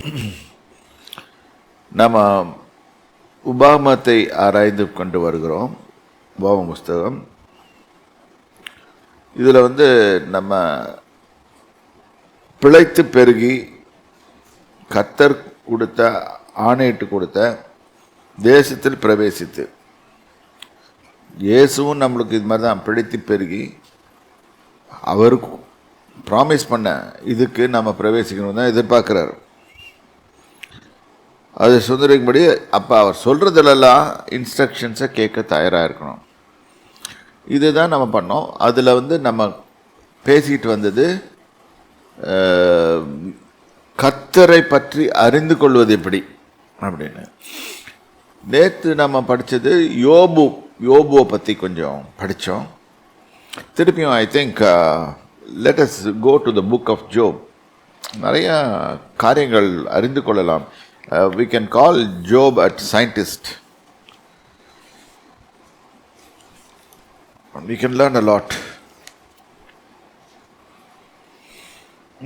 நம்ம உபாகமத்தை ஆராய்ந்து கொண்டு வருகிறோம். உபாகம புஸ்தகம். இதில் வந்து நம்ம பிழைத்து பெருகி கத்தர் கொடுத்த ஆணையிட்டு கொடுத்த தேசத்தில் பிரவேசித்து இயேசுவும் நம்மளுக்கு இது மாதிரி தான் பிழைத்து பெருகி அவருக்கும் ப்ராமிஸ் பண்ண இதுக்கு நம்ம பிரவேசிக்கணும் தான் எதிர்பார்க்குறாரு. அது சுந்தரிக்கும்படி அப்போ அவர் சொல்கிறதுலலாம் இன்ஸ்ட்ரக்ஷன்ஸை கேட்க தயாராக இருக்கணும். இதுதான் நம்ம பண்ணோம். அதில் வந்து நம்ம பேசிக்கிட்டு வந்தது கத்தரை பற்றி அறிந்து கொள்வது எப்படி அப்படின்னு. நேற்று நம்ம படித்தது யோபு யோபுவை பற்றி கொஞ்சம் படித்தோம் திருப்பியும் I think let us go to the book of Job நிறையா காரியங்கள் அறிந்து கொள்ளலாம். We can call Job at scientist we can learn a lot.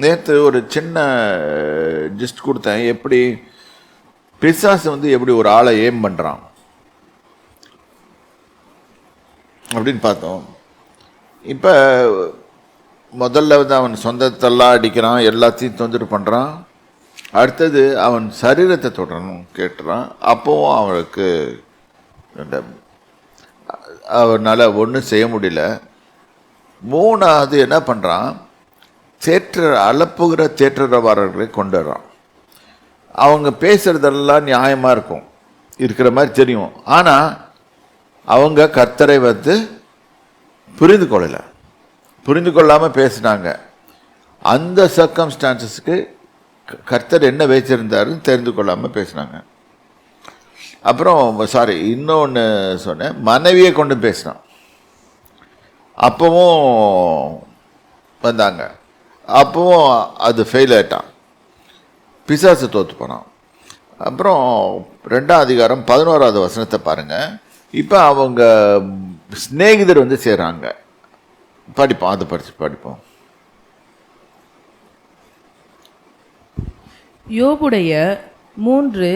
நேற்று ஒரு சின்ன uh, ஜிஸ்ட் கொடுத்தேன். எப்படி பிசாசு வந்து எப்படி ஒரு ஆளை ஏம் பண்ணுறான் அப்படின்னு பார்த்தோம். இப்போ முதல்ல வந்து அவன் சொந்தத்தெல்லாம் அடிக்கிறான். எல்லாத்தையும் தொந்தரவு பண்ணுறான் அடுத்தது அவன் சரீரத்தை தொடரணும் கேட்டுறான். அப்போவும் அவனுக்கு அவனால் ஒன்றும் செய்ய முடியல. மூணாவது என்ன பண்ணுறான் தேற்ற அலப்புகிற தேற்றரவாரர்களை கொண்டு வர்றான் அவங்க பேசுகிறதெல்லாம் நியாயமாக இருக்கும். இருக்கிற மாதிரி தெரியும். ஆனால் அவங்க கர்த்தரை வந்து புரிந்து கொள்ளலை. புரிந்து கொள்ளாமல் பேசினாங்க. அந்த சர்க்கம்ஸ்டான்சஸ்க்கு கர்த்தர் என்ன வச்சிருந்தாருன்னு தெரிந்து கொள்ளாமல் பேசினாங்க. அப்புறம் சாரி இன்னொன்று சொன்னேன். மனைவியை கொண்டு பேசினான். அப்பவும் வந்தாங்க. அப்பவும் அது ஃபெயில் ஆயிட்டான். பிசாசு தோற்று போனான். அப்புறம் ரெண்டாம் அதிகாரம் பதினோராவது வசனத்தை பாருங்கள் இப்போ அவங்க சிநேகிதர் வந்து சேர்றாங்க. படிப்போம் அதை படித்து படிப்போம். யோபுடைய மூன்று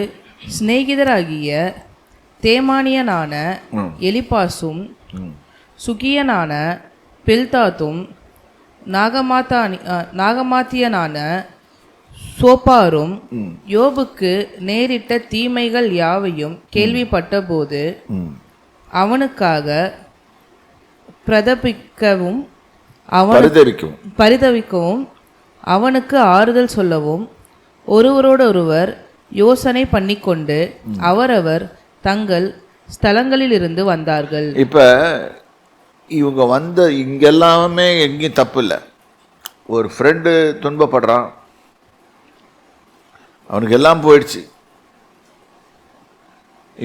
சிநேகிதராகிய தேமானியனான எலிப்பாசும் சுகியனான பில்தாத்தும் நாகமாத்தானி நாகமாத்தியனான சோப்பாரும் யோபுக்கு நேரிட்ட தீமைகள் யாவையும் கேள்விப்பட்டபோது ம். அவனுக்காக பிரதபிக்கவும் அவன் பரிதவிக்கவும் அவனுக்கு ஆறுதல் சொல்லவும் ஒருவரோடொருவர் யோசனை பண்ணிக்கொண்டு அவரவர் தங்கள் ஸ்தலங்களிலிருந்து வந்தார்கள். இப்போ இவங்க வந்த இங்கெல்லாமே எங்கேயும் தப்பு இல்லை. ஒரு ஃப்ரெண்டு துன்பப்படுறான். அவனுக்கு எல்லாம் போயிடுச்சு.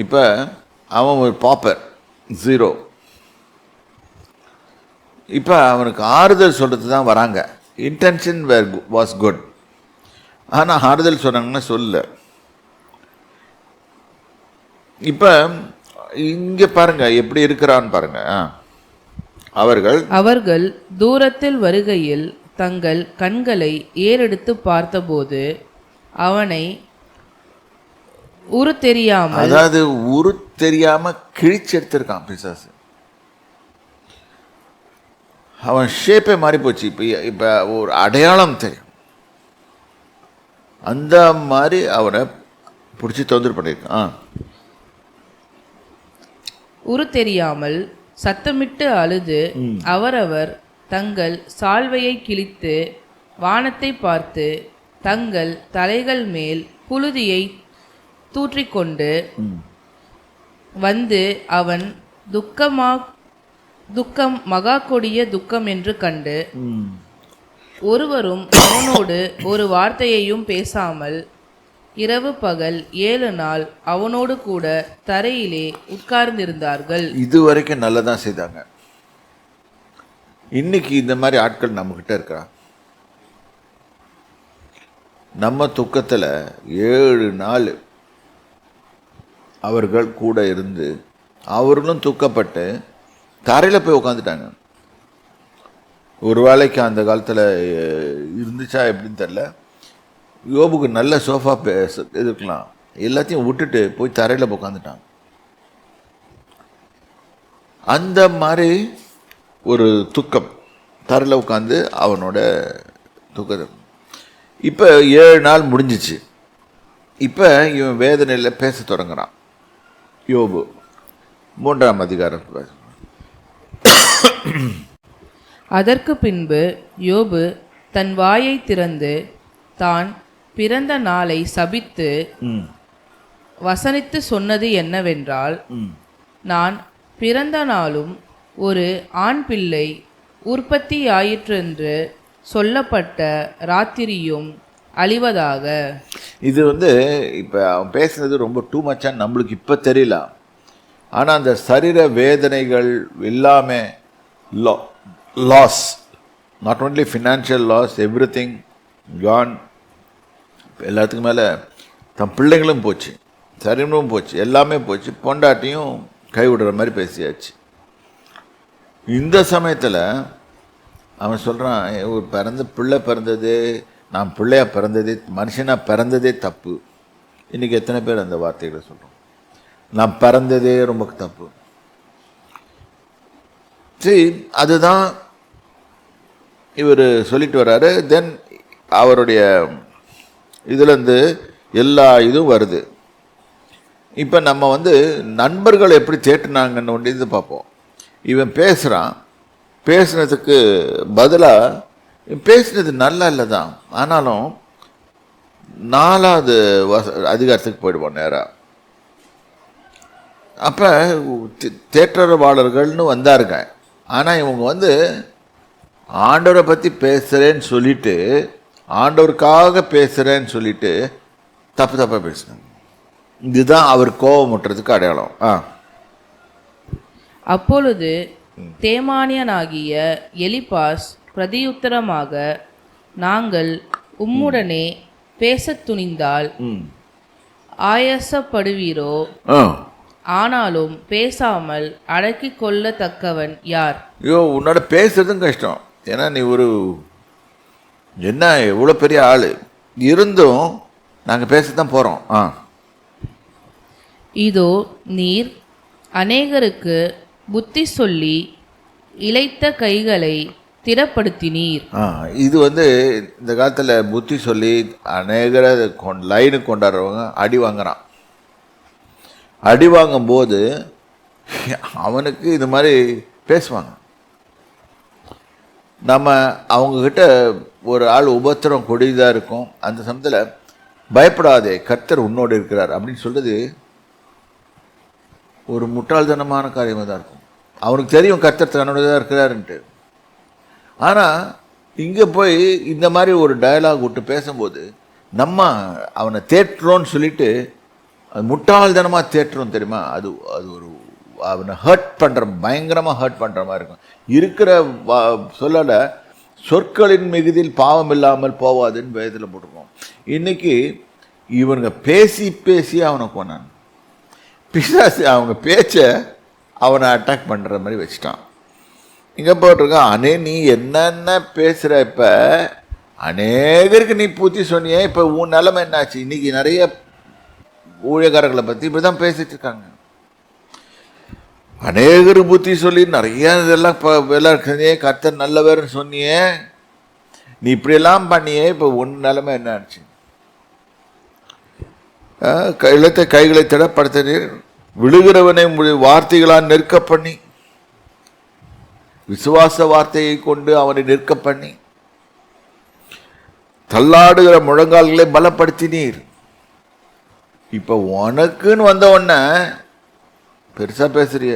இப்போ அவன் ஒரு பாப்பர் ஜீரோ இப்போ அவனுக்கு ஆறுதல் சொல்கிறது தான் வராங்க. இன்டென்ஷன் வேர் வாஸ் குட் ஆனால் ஆறுதல் சொன்னாங்கன்னா சொல்லல இப்போ இங்கே பாருங்க எப்படி இருக்கிறான்னு பாருங்க. அவர்கள் அவர்கள் தூரத்தில் வருகையில் தங்கள் கண்களை ஏறெடுத்து பார்த்தபோது அவனை உரு தெரியாமல் அதாவது உரு தெரியாம கிழிச்சு எடுத்திருக்கான் பிசாசு. அவன் ஷேப்பே மாறி போச்சு இப்போ இப்போ ஒரு அடையாளம் தெரியும். அந்த மாதிரி அவனை பிடிச்சி தொந்தரவு பண்ணியிருக்கான். உரு தெரியாமல் சத்தமிட்டு அழுது அவரவர் தங்கள் சால்வையை கிழித்து வானத்தை பார்த்து தங்கள் தலைகள் மேல் புழுதியை தூற்றிக்கொண்டு வந்து அவன் துக்கமா துக்கம் மகா கொடிய துக்கம் என்று கண்டு ஒருவரும் அவனோடு ஒரு வார்த்தையையும் பேசாமல் இரவு பகல் ஏழு நாள் அவனோடு கூட தரையிலே உட்கார்ந்திருந்தார்கள். இதுவரைக்கும் நல்லா நல்லதான் செய்தாங்க. இன்னைக்கு இந்த மாதிரி ஆட்கள் நம்மக்கிட்ட இருக்கா? நம்ம துக்கத்தில் ஏழு நாள் அவர்கள் கூட இருந்து அவர்களும் துக்கப்பட்டு தரையில் போய் உட்காந்துட்டாங்க ஒரு வேலைக்கு அந்த காலத்தில் இருந்துச்சா எப்படின்னு தெரில யோபுக்கு நல்ல சோஃபா இருக்கலாம் எல்லாத்தையும் விட்டுட்டு போய் தரையில் உட்காந்துட்டான் அந்த மாதிரி ஒரு துக்கம். தரையில் உட்காந்து அவனோட துக்கத்தை. இப்போ ஏழு நாள் முடிஞ்சிச்சு. இப்போ இவன் வேதனையில் பேச தொடங்குறான். யோபு. மூன்றாம் அதிகாரம். அதற்கு பின்பு யோபு தன் வாயை திறந்து தான் பிறந்த நாளை சபித்து வசனித்து சொன்னது என்னவென்றால் நான் பிறந்த நாளும் ஒரு ஆண் பிள்ளை உற்பத்தியாயிற்றென்று சொல்லப்பட்ட ராத்திரியும் அழிவதாக. இது வந்து இப்போ அவன் பேசுனது ரொம்ப டூ மச்சான்னு நம்மளுக்கு இப்போ தெரியல. ஆனால் அந்த சரீர வேதனைகள் எல்லாமே லா loss not only financial loss everything Khan எல்லாத்துக்கும் மேலே தன் பிள்ளைங்களும் போச்சு. சரீரமும் போச்சு. எல்லாமே போச்சு. பொண்டாட்டியும் கைவிடுற மாதிரி பேசியாச்சு. இந்த சமயத்தில் அவன் சொல்கிறான் ஒரு பிறந்த பிள்ளை பிறந்தது நான் பிள்ளையா பிறந்ததே மனுஷனாக பிறந்ததே தப்பு. இன்றைக்கி எத்தனை பேர் அந்த வார்த்தைகளை சொல்கிறோம் நான் பிறந்ததே ரொம்ப தப்பு. சரி அதுதான் இவர் சொல்லிட்டு வர்றாரு தென் அவருடைய இதுலேருந்து எல்லா இதுவும் வருது. இப்போ நம்ம வந்து நண்பர்கள் எப்படி தேட்டுனாங்கன்னு ஒன்று இது பார்ப்போம். இவன் பேசுகிறான் பேசுனதுக்கு பதிலாக பேசுனது நல்லா இல்லை தான் ஆனாலும் நாலாவது வச அதிகாரத்துக்கு போயிடுவோம் நேராக அப்போ தேற்றரவாளர்கள்னு வந்தாருங்க. ஆனால் இவங்க வந்து ஆண்டவரை பற்றி பேசுகிறேன்னு சொல்லிட்டு ஆண்டவருக்காக பேசுகிறேன்னு சொல்லிட்டு தப்பு தப்பாக பேசினாங்க இதுதான் அவர் கோபமுட்டுறதுக்கு அடையாளம். ஆ. அப்பொழுது தேமானியனாகிய எலிபாஸ் பிரதியுத்தரமாக நாங்கள் உம்முடனே பேசத் துணிந்தால் ஆயசப்படுவீரோ? ஆனாலும் பேசாமல் அடக்கிக் கொள்ளத்தக்கவன் யார்? ஐயோ உன்னோட பேசுறதும் கஷ்டம். ஏன்னா நீ ஒரு என்ன எவ்வளோ பெரிய ஆள். இருந்தும் நாங்கள் பேச தான் போகிறோம் ஆ. இதோ நீர் அநேகருக்கு புத்தி சொல்லி இளைத்த கைகளை திடப்படுத்தினீர். ஆ இது வந்து இந்த காலத்தில் புத்தி சொல்லி அநேகரை லைனுக்கு கொண்டாடுறவங்க அடி வாங்குறான். அடி வாங்கும்போது அவனுக்கு இது மாதிரி பேசுவாங்க. நம்ம அவங்கக்கிட்ட ஒரு ஆள் உபத்திரம் கொடிதாக இருக்கும். அந்த சமயத்தில் பயப்படாதே கர்த்தர் உன்னோடு இருக்கிறார் அப்படின்னு சொல்கிறது ஒரு முட்டாள்தனமான காரியமாக தான் இருக்கும். அவனுக்கு தெரியும் கர்த்தர் தன்னோட தான் இருக்கிறாருன்ட்டு. ஆனால் இங்கே போய் இந்த மாதிரி ஒரு டயலாக் விட்டு பேசும்போது நம்ம அவனை தேற்றுறோன்னு சொல்லிட்டு அது முட்டாள்தனமாக தேற்றுறோம் தெரியுமா? அது அது ஒரு அவனை ஹர்ட் பண்ணுற பயங்கரமாக ஹர்ட் பண்ணுற மாதிரி இருக்கும். இருக்கிற சொல்லலை சொற்களின் மிகுதியில் பாவம் இல்லாமல் போவாதுன்னு வேதத்தில் போட்டிருக்கோம். இன்னைக்கு இவனுங்க பேசி பேசி அவனை கொண்டான் பிசாசு அவங்க பேச்சை அவனை அட்டாக் பண்ணுற மாதிரி வச்சுட்டான். இங்கே போட்டிருக்கான் அனே நீ என்னென்ன பேசுகிற இப்போ? அநேகருக்கு நீ பூத்தி சொன்னியே இப்போ உன் நிலமை என்னாச்சு? இன்றைக்கி நிறைய ஊழியக்காரர்களை பற்றி இப்படி தான் பேசிகிட்டு இருக்காங்க. அநேகர் புத்தி சொல்லி நிறைய இதெல்லாம் இப்போ எல்லாம் செஞ்சியே கர்த்தர் நல்லவர்னு சொன்னியே. நீ இப்படியெல்லாம் பண்ணியே இப்போ உன் நிலைமை என்னாச்சு இழுத்த கைகளை திடப்படுத்தினீர். விழுகிறவனை வார்த்தைகளால் நிற்க பண்ணி விசுவாச வார்த்தையை கொண்டு அவனை நிற்க பண்ணி தள்ளாடுகிற முழங்கால்களை பலப்படுத்தினீர். இப்போ உனக்குன்னு வந்த உடனே பெருசா பேசுறிய.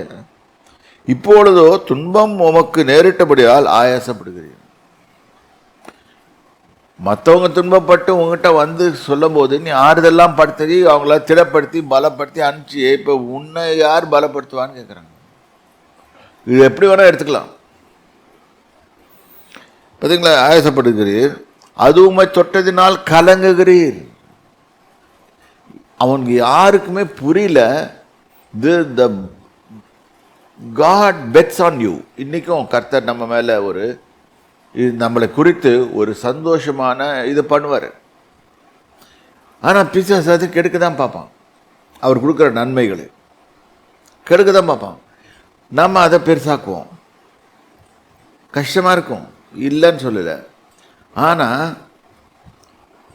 இப்பொழுதோ துன்பம் உமக்கு நேரிட்டபடியால் ஆயாசப்படுகிறீர். மற்றவங்க துன்பப்பட்டு உங்ககிட்ட வந்து சொல்லும்போது நீ ஆறுதெல்லாம் படுத்தி அவங்கள திடப்படுத்தி பலப்படுத்தி அனுப்பிச்சு இப்போ உன்னை யார் பலப்படுத்துவான்னு கேட்குறாங்க இது எப்படி வேணால் எடுத்துக்கலாம். பார்த்தீங்களா ஆயாசப்படுகிறீர். அது உண்மை தொட்டதினால் கலங்குகிறீர். அவனுக்கு யாருக்குமே புரியல. The the God bets on you இன்றைக்கும் கர்த்தர் நம்ம மேலே ஒரு இது நம்மளை குறித்து ஒரு சந்தோஷமான இது பண்ணுவார். ஆனால் பிசாஸ் அது கெடுக்க தான் பார்ப்பான். அவர் கொடுக்குற நன்மைகளை கெடுக்க தான் பார்ப்பான். நம்ம அதை பெருசாக்குவோம். கஷ்டமாக இருக்கும். இல்லைன்னு சொல்லலை. ஆனால்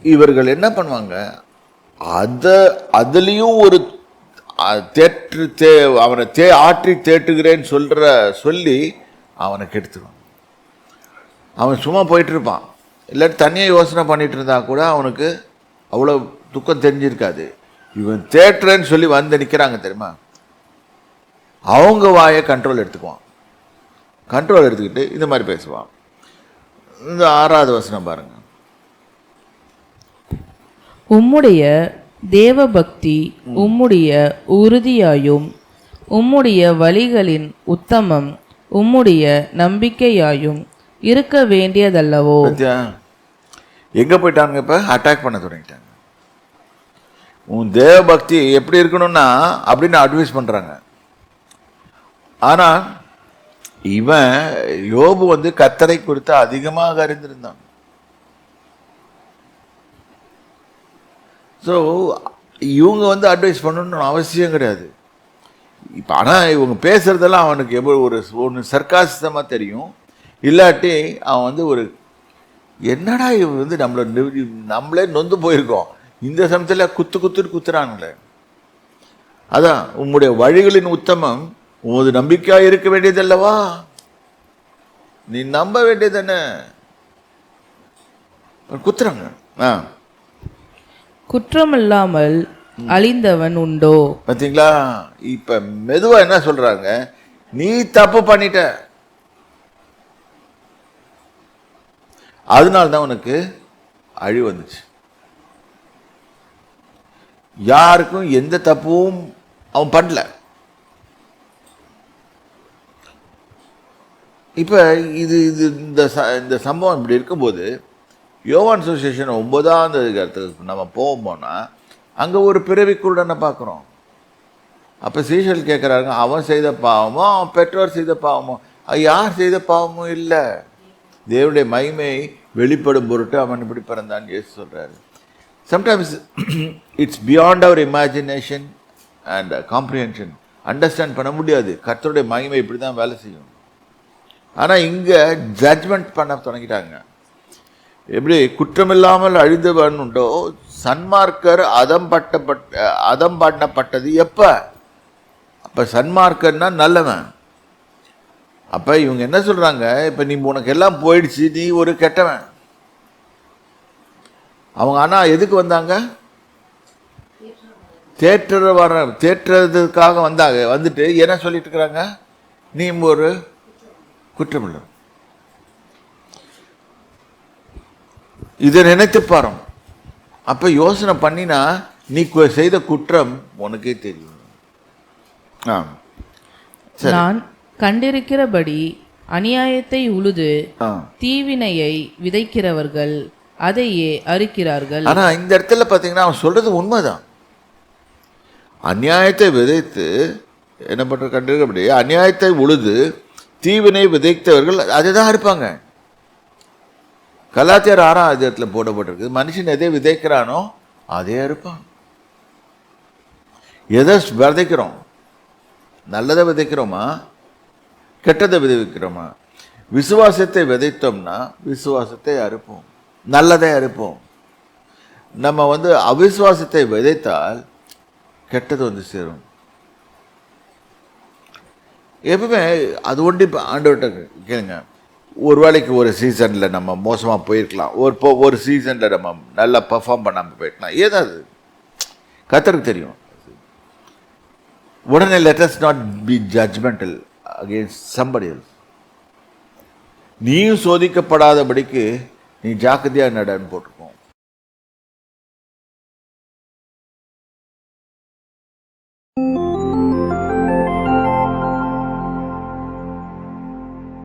இவர்கள் என்ன பண்ணுவாங்க? அதை அதுலேயும் ஒரு தேற்று தே அவனை தே ஆற்றி தேட்டுகிறேன்னு சொல்கிற சொல்லி அவனை கெடுத்துருவான் அவன் சும்மா போயிட்டு இருப்பான் இல்லாட்டி தனியாக யோசனை பண்ணிட்டு இருந்தா கூட அவனுக்கு அவ்வளோ துக்கம் தெரிஞ்சிருக்காது. இவன் தேட்டுறேன்னு சொல்லி வந்து நிற்கிறாங்க தெரியுமா? அவங்க வாயை கண்ட்ரோல் எடுத்துக்குவான். கண்ட்ரோல் எடுத்துக்கிட்டு இந்த மாதிரி பேசுவான். இந்த ஆறாவது வசனம் பாருங்கள் உம்முடைய தேவபக்தி உம்முடைய உறுதியாயும் உம்முடைய வழிகளின் உத்தமம் உம்முடைய நம்பிக்கையாயும் இருக்க வேண்டியதல்லவோ? எங்கே போயிட்டாங்க இப்போ? அட்டாக் பண்ண தொடங்கிட்டாங்க. உன் தேவ பக்தி எப்படி இருக்கணும்னா அப்படின்னு அட்வைஸ் பண்ணுறாங்க ஆனால் இவன் யோபு வந்து கத்தரை குறித்து அதிகமாக அறிந்திருந்தான். ஸோ இவங்க வந்து அட்வைஸ் பண்ணணும்னு அவசியம் கிடையாது. இப்போ ஆனால் இவங்க பேசுகிறதெல்லாம் அவனுக்கு எப்படி ஒரு ஒன்று சர்க்காசிசமாக தெரியும். இல்லாட்டி அவன் வந்து ஒரு என்னடா இவன் வந்து நம்மளை நம்மளே நொந்து போயிருக்கோம். இந்த சமயத்தில் குத்து குத்துன்னு குத்துறாங்களே அதான் உம்முடைய வழிகளின் உத்தமம். உமது நம்பிக்கையாக இருக்க வேண்டியதல்லவா? நீ நம்ப வேண்டியது என்ன? குத்துறாங்க. ஆ. குற்றமில்லாமல் அழிந்தவன் உண்டோ? பார்த்தீங்களா இப்ப மெதுவா என்ன சொல்றாங்க? நீ தப்பு பண்ணிட்ட. அதனால தான் உனக்கு அழிவு வந்துச்சு. யாருக்கும் எந்த தப்பும் அவன் பண்ணல. இப்போ இது இது இந்த ச இந்த சம்பவம் இப்படி இருக்கும்போது யோவான் அசோசியேஷன் ஒன்பதாம் அதிகாரத்துக்கு நம்ம போகும்போனா அங்கே ஒரு பிறவி குருடனை பார்க்குறோம்? அப்போ சீஷல் கேட்குறாங்க அவன் செய்த பாவமோ அவன் பெற்றோர் செய்த பாவமோ? யார் செய்த பாவமும் இல்லை. தேவனுடைய மகிமை வெளிப்படும் பொருட்டு அவன் இப்படி பிறந்தான் இயேசு சொல்கிறாரு sometimes it's beyond our imagination and comprehension understand பண்ண முடியாது. கர்த்தருடைய மகிமை இப்படி தான் வேலை செய்யும். ஆனால் இங்கே ஜட்ஜ்மெண்ட் பண்ண தொடங்கிட்டாங்க. எப்படி குற்றமில்லாமல் அழிந்தவன் உண்டோ சன்மார்க்கர் அதம் பட்டப்பட்ட அதம் பண்ணப்பட்டது எப்போ? அப்போ சன்மார்க்கர்னா நல்லவன். அப்போ இவங்க என்ன சொல்கிறாங்க இப்போ நீ உனக்கு எல்லாம் போயிடுச்சு நீ ஒரு கெட்டவன். அவங்க ஆனால் எதுக்கு வந்தாங்க? தேற்ற வர தேற்றுறதுக்காக வந்தாங்க. வந்துட்டு என்ன சொல்லிட்டு இருக்கிறாங்க? நீ ஒரு குற்றமில்லை. இதை நினைத்து பாரும். அப்ப யோசனை பண்ணினா நீ செய்த குற்றம் உனக்கே தெரியும். ஆ நான் கண்டிருக்கிறபடி அநியாயத்தை உழுது தீவினையை விதைக்கிறவர்கள் அதையே அறுக்கிறார்கள். ஆனா இந்த இடத்துல பாத்தீங்கன்னா அவன் சொல்றது உண்மைதான். அநியாயத்தை விதைத்து என்ன பண்ற கண்டிருக்கப்படி அநியாயத்தை உழுது தீவினை விதைத்தவர்கள் அதை தான் இருப்பாங்க கலாச்சார ஆறாம் அதிகாரத்தில் போடப்பட்டிருக்கு. மனுஷன் எதை விதைக்கிறானோ அதே இருப்பான் எதை விதைக்கிறோம்? நல்லதை விதைக்கிறோமா? கெட்டதை விதைக்கிறோமா? விசுவாசத்தை விதைத்தோம்னா விசுவாசத்தை அறுப்போம். நல்லதை அறுப்போம். நம்ம வந்து அவிசுவாசத்தை விதைத்தால் கெட்டது வந்து சேரும். எப்பவுமே அது ஒண்டி ஆண்டவர்கிட்ட கேளுங்க. ஒரு வேளைக்கு ஒரு சீசனில் நம்ம மோசமாக போயிருக்கலாம். ஒரு இப்போ ஒரு சீசனில் நம்ம நல்லா பர்ஃபார்ம் பண்ணாமல் போயிருக்கலாம். ஏதாவது. கத்தருக்கு தெரியும். உடனே let's not be judgemental against somebody else நீயும் சோதிக்கப்படாதபடிக்கு நீ ஜாக்கிரதையாக நடன்னு போட்டிருக்கோம்